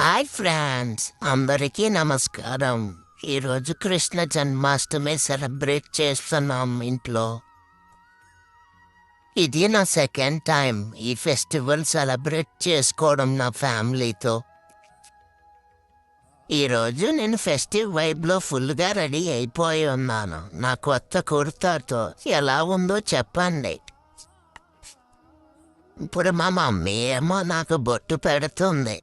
Hi friends అందరికీ నమస్కారం. ఈరోజు కృష్ణ జన్మాష్టమి సెలబ్రేట్ చేస్తున్నాం ఇంట్లో. ఇది నా సెకండ్ టైం ఈ ఫెస్టివల్ సెలబ్రేట్ చేసుకోవడం నా ఫ్యామిలీతో. ఈరోజు నేను ఫెస్టివ్ వైబ్లో ఫుల్గా రెడీ అయిపోయి ఉన్నాను. నా కొత్త కుర్తాతో ఎలా ఉందో చెప్పండి. ఇప్పుడు మా మమ్మీ ఏమో నాకు బొట్టు పెడుతుంది.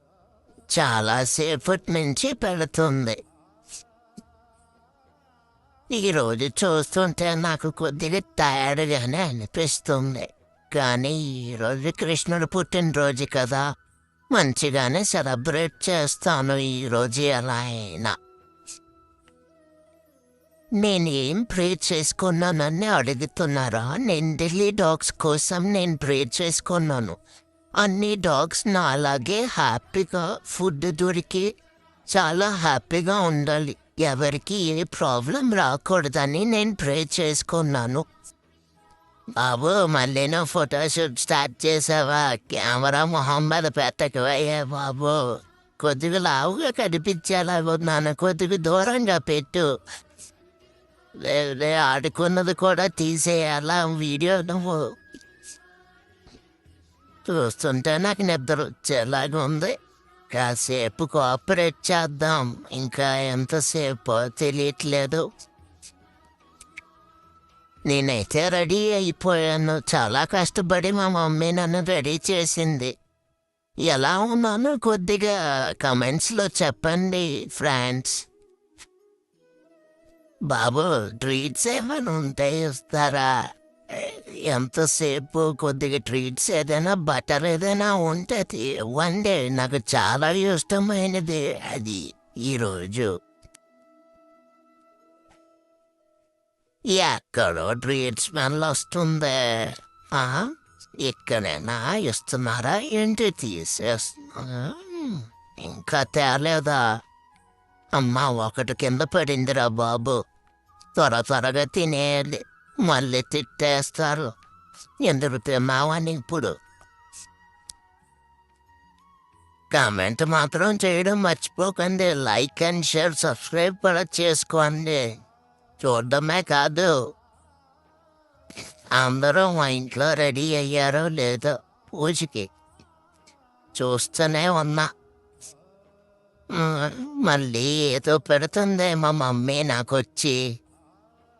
చాలాసేపటి నుంచి పెడుతుంది. ఈరోజు చూస్తుంటే నాకు కొద్దిగా టయర్డ్గానే అనిపిస్తుంది. కానీ ఈరోజు కృష్ణుడు పుట్టినరోజు కదా. మంచిగానే సెలబ్రేట్ చేస్తాను ఈరోజు ఎలా అయినా. నేను ఏం ప్రే చేసుకున్నానని అడుగుతున్నారా? నేను ఢిల్లీ డాగ్స్ కోసం నేను ప్రే చేసుకున్నాను. అన్ని డాగ్స్ నా అలాగే హ్యాపీగా ఫుడ్ దొరికి చాలా హ్యాపీగా ఉండాలి. ఎవరికి ఏ ప్రాబ్లం రాకూడదని నేను ప్రే చేసుకున్నాను. బాబు మళ్ళీ నువ్వు ఫోటోషూట్ స్టార్ట్ చేసావా? కెమెరా మొహమ్మద్ మీద పెట్టకవయ్యా బాబు. కొద్దిగా లావుగా కనిపించేలా ఉన్నాను. కొద్దిగా దూరంగా పెట్టు. ఆడుకున్నది కూడా తీసేయాలా? వీడియో నువ్వు చూస్తుంటే నాకు నిద్ర వచ్చేలాగా ఉంది. కాసేపు కోఆపరేట్ చేద్దాం. ఇంకా ఎంతసేపు తెలియట్లేదు. నేనైతే రెడీ అయిపోయాను. చాలా కష్టపడి మా మమ్మీ నన్ను రెడీ చేసింది. ఎలా ఉన్నాను కొద్దిగా కమెంట్స్లో చెప్పండి ఫ్రెండ్స్. బాబు ట్రీట్స్ ఏమైనా ఉంటాయి ఇస్తారా? ఎంతసేపు కొద్దిగా ట్రీట్స్ ఏదైనా బటర్ ఏదైనా ఉంటుంది. ఇవ్వండి నాకు చాలా ఇష్టమైనది అది ఈరోజు ఎక్కడో ట్రీట్ స్మెల్ వస్తుంది. ఆ, ఇక్కడైనా? ఇస్తున్నారా? ఏంటి తీసేస్తున్నా? ఇంకా తేలేదా? అమ్మా ఒకటి కింద పడిందిరా బాబు. త్వర త్వరగా తినేయాలి. మళ్ళీ తిట్టేస్తారు. ఎందుకు తిన్నావని ఇప్పుడు కామెంట్ మాత్రం చేయడం మర్చిపోకండి. లైక్ అండ్ షేర్ సబ్స్క్రైబ్ కూడా చేసుకోండి. చూడడమే కాదు. అందరూ మా ఇంట్లో రెడీ అయ్యారో లేదో పూజకి చూస్తూనే ఉన్నా. మళ్ళీ ఏదో పెడుతుంది మా మమ్మీ నాకొచ్చి.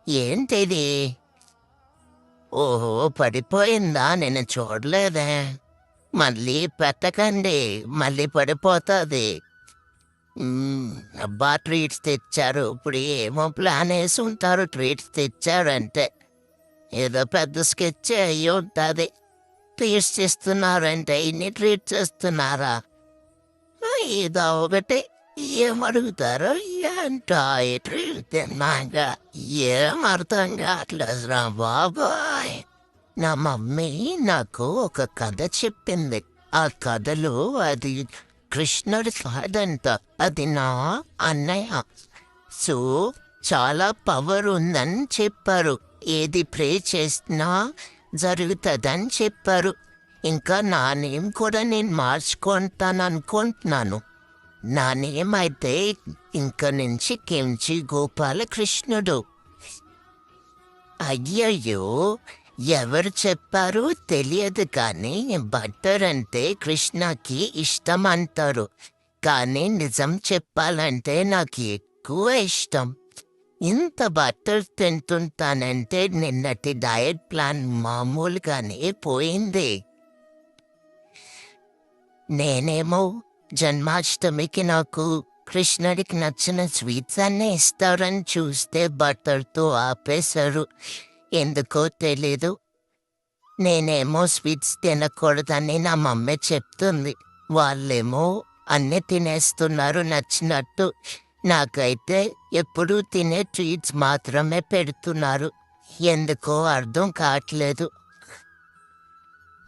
ఏంటిది? ఓహో పడిపోయిందా? నేను చూడలేదే. మళ్ళీ పెట్టకండి మళ్ళీ పడిపోతుంది. అబ్బా ట్రీట్స్ తెచ్చారు. ఇప్పుడు ఏమో ప్లాన్ వేసి ఉంటారు. ట్రీట్స్ తెచ్చారంటే. ఏదో పెద్ద స్కెచ్ అయ్యి ఉంటుంది. ట్రీట్స్ ఇస్తున్నారంటే ఇన్ని ట్రీట్స్ ఇస్తున్నారా ఏదో ఒకటి. ఏమడుగుతారో అడుగుతారో ఏంటో తిన్నాక ఏం అర్థం కావట్లేదురా బాబాయ్. నా మమ్మీ నాకు ఒక కథ చెప్పింది. ఆ కథలో అది కృష్ణుడి కాదంట అది నా అన్నయ్య. సో చాలా పవర్ ఉందని చెప్పారు. ఏది ప్రే చేసినా జరుగుతుందని చెప్పారు. ఇంకా నా నేమ్ కూడా నేను మార్చుకుంటాను అనుకుంటున్నాను నానేమైతే నేమ్ ఇంక నుంచి కెంచి గోపాలకృష్ణుడు. అయ్యయ్యో ఎవరు చెప్పారో తెలియదు కానీ బట్టర్ అంటే కృష్ణకి ఇష్టం అంటారు కానీ నిజం చెప్పాలంటే నాకు ఎక్కువ ఇష్టం. ఇంత బట్టర్ తింటుంటానంటే నిన్నటి డయట్ ప్లాన్ మామూలుగానే పోయింది. నేనేమో జన్మాష్టమికి నాకు కృష్ణుడికి నచ్చిన స్వీట్స్ అన్నీ ఇస్తారని చూస్తే బట్టర్తో ఆపేశారు. ఎందుకో తెలీదు. నేనేమో స్వీట్స్ తినకూడదని నా మమ్మీ చెప్తుంది. వాళ్ళేమో అన్నీ తినేస్తున్నారు నచ్చినట్టు. నాకైతే ఎప్పుడూ తినే ట్రీట్స్ మాత్రమే పెడుతున్నారు. ఎందుకో అర్థం కావట్లేదు.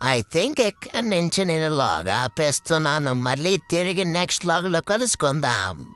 ఐ థింక్ ఎక్కడి నుంచి నేను లాగ్ ఆపేస్తున్నాను మళ్ళీ తిరిగి నెక్స్ట్ లాగ్లో కలుసుకుందాం.